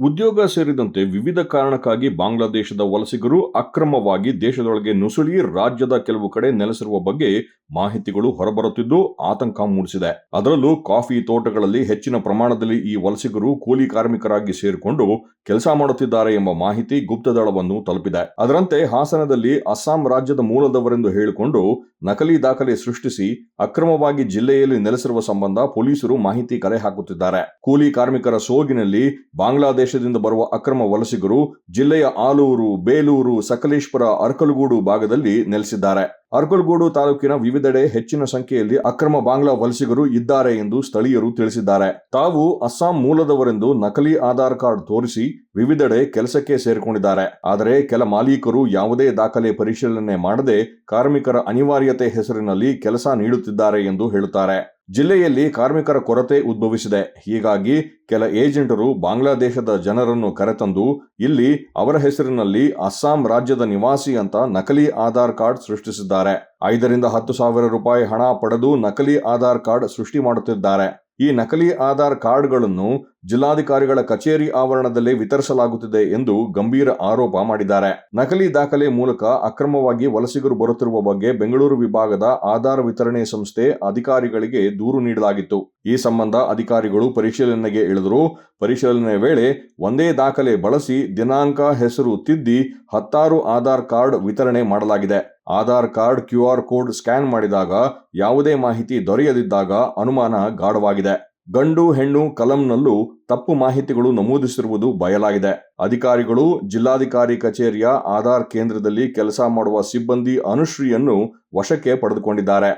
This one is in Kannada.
ಉದ್ಯೋಗ ಸೇರಿದಂತೆ ವಿವಿಧ ಕಾರಣಕ್ಕಾಗಿ ಬಾಂಗ್ಲಾದೇಶದ ವಲಸಿಗರು ಅಕ್ರಮವಾಗಿ ದೇಶದೊಳಗೆ ನುಸುಳಿ ರಾಜ್ಯದ ಕೆಲವು ಕಡೆ ನೆಲೆಸಿರುವ ಬಗ್ಗೆ ಮಾಹಿತಿಗಳು ಹೊರಬರುತ್ತಿದ್ದು ಆತಂಕ ಮೂಡಿಸಿದೆ. ಅದರಲ್ಲೂ ಕಾಫಿ ತೋಟಗಳಲ್ಲಿ ಹೆಚ್ಚಿನ ಪ್ರಮಾಣದಲ್ಲಿ ಈ ವಲಸಿಗರು ಕೂಲಿ ಕಾರ್ಮಿಕರಾಗಿ ಸೇರಿಕೊಂಡು ಕೆಲಸ ಮಾಡುತ್ತಿದ್ದಾರೆ ಎಂಬ ಮಾಹಿತಿ ಗುಪ್ತದಳವನ್ನು ತಲುಪಿದೆ. ಅದರಂತೆ ಹಾಸನದಲ್ಲಿ ಅಸ್ಸಾಂ ರಾಜ್ಯದ ಮೂಲದವರೆಂದು ಹೇಳಿಕೊಂಡು ನಕಲಿ ದಾಖಲೆ ಸೃಷ್ಟಿಸಿ ಅಕ್ರಮವಾಗಿ ಜಿಲ್ಲೆಯಲ್ಲಿ ನೆಲೆಸಿರುವ ಸಂಬಂಧ ಪೊಲೀಸರು ಮಾಹಿತಿ ಕಲೆ ಹಾಕುತ್ತಿದ್ದಾರೆ. ಕೂಲಿ ಕಾರ್ಮಿಕರ ಸೋಗಿನಲ್ಲಿ ಬಾಂಗ್ಲಾದೇಶದಿಂದ ಬರುವ ಅಕ್ರಮ ವಲಸಿಗರು ಜಿಲ್ಲೆಯ ಆಲೂರು, ಬೇಲೂರು, ಸಕಲೇಶ್ಪುರ, ಅರ್ಕಲಗೂಡು ಭಾಗದಲ್ಲಿ ನೆಲೆಸಿದ್ದಾರೆ. ಅರ್ಕಲಗೂಡು ತಾಲೂಕಿನ ವಿವಿಧೆಡೆ ಹೆಚ್ಚಿನ ಸಂಖ್ಯೆಯಲ್ಲಿ ಅಕ್ರಮ ಬಾಂಗ್ಲಾ ವಲಸಿಗರು ಇದ್ದಾರೆ ಎಂದು ಸ್ಥಳೀಯರು ತಿಳಿಸಿದ್ದಾರೆ. ತಾವು ಅಸ್ಸಾಂ ಮೂಲದವರೆಂದು ನಕಲಿ ಆಧಾರ್ ಕಾರ್ಡ್ ತೋರಿಸಿ ವಿವಿಧೆಡೆ ಕೆಲಸಕ್ಕೆ ಸೇರಿಕೊಂಡಿದ್ದಾರೆ. ಆದರೆ ಕೆಲ ಮಾಲೀಕರು ಯಾವುದೇ ದಾಖಲೆ ಪರಿಶೀಲನೆ ಮಾಡದೆ ಕಾರ್ಮಿಕರ ಅನಿವಾರ್ಯತೆ ಹೆಸರಿನಲ್ಲಿ ಕೆಲಸ ನೀಡುತ್ತಿದ್ದಾರೆ ಎಂದು ಹೇಳುತ್ತಾರೆ. ಜಿಲ್ಲೆಯಲ್ಲಿ ಕಾರ್ಮಿಕರ ಕೊರತೆ ಉದ್ಭವಿಸಿದೆ. ಹೀಗಾಗಿ ಕೆಲ ಏಜೆಂಟರು ಬಾಂಗ್ಲಾದೇಶದ ಜನರನ್ನು ಕರೆತಂದು, ಇಲ್ಲಿ ಅವರ ಹೆಸರಿನಲ್ಲಿ ಅಸ್ಸಾಂ ರಾಜ್ಯದ ನಿವಾಸಿ ಅಂತ ನಕಲಿ ಆಧಾರ್ ಕಾರ್ಡ್ ಸೃಷ್ಟಿಸಿದ್ದಾರೆ. ಐದರಿಂದ ಹತ್ತು ಸಾವಿರ ರೂಪಾಯಿ ಹಣ ಪಡೆದು ನಕಲಿ ಆಧಾರ್ ಕಾರ್ಡ್ ಸೃಷ್ಟಿ ಮಾಡುತ್ತಿದ್ದಾರೆ. ಈ ನಕಲಿ ಆಧಾರ್ ಕಾರ್ಡ್ಗಳನ್ನು ಜಿಲ್ಲಾಧಿಕಾರಿಗಳ ಕಚೇರಿ ಆವರಣದಲ್ಲಿ ವಿತರಿಸಲಾಗುತ್ತಿದೆ ಎಂದು ಗಂಭೀರ ಆರೋಪ ಮಾಡಿದ್ದಾರೆ. ನಕಲಿ ದಾಖಲೆ ಮೂಲಕ ಅಕ್ರಮವಾಗಿ ವಲಸಿಗರು ಬರುತ್ತಿರುವ ಬಗ್ಗೆ ಬೆಂಗಳೂರು ವಿಭಾಗದ ಆಧಾರ ವಿತರಣೆ ಸಂಸ್ಥೆ ಅಧಿಕಾರಿಗಳಿಗೆ ದೂರು ನೀಡಲಾಗಿತ್ತು. ಈ ಸಂಬಂಧ ಅಧಿಕಾರಿಗಳು ಪರಿಶೀಲನೆಗೆ ಇಳಿದರು ಪರಿಶೀಲನೆ ವೇಳೆ ಒಂದೇ ದಾಖಲೆ ಬಳಸಿ ದಿನಾಂಕ ಹೆಸರು ತಿದ್ದಿ ಹತ್ತಾರು ಆಧಾರ್ ಕಾರ್ಡ್ ವಿತರಣೆ ಮಾಡಲಾಗಿದೆ. Aadhaar card Q code scan ಮಾಡಿದಾಗ ಯಾವುದೇ ಮಾಹಿತಿ ದೊರೆಯದಿದ್ದಾಗ ಅನುಮಾನ ಗಾಢವಾಗಿದೆ. ಗಂಡು, ಹೆಣ್ಣು, ಕಲಂನಲ್ಲೂ ತಪ್ಪು ಮಾಹಿತಿಗಳು ನಮೂದಿಸಿರುವುದು ಬಯಲಾಗಿದೆ. ಅಧಿಕಾರಿಗಳು, ಜಿಲ್ಲಾಧಿಕಾರಿ ಕಚೇರಿಯ ಆಧಾರ್ ಕೇಂದ್ರದಲ್ಲಿ ಕೆಲಸ ಮಾಡುವ ಸಿಬ್ಬಂದಿ ಅನುಶ್ರೀಯನ್ನು ವಶಕ್ಕೆ ಪಡೆದುಕೊಂಡಿದ್ದಾರೆ.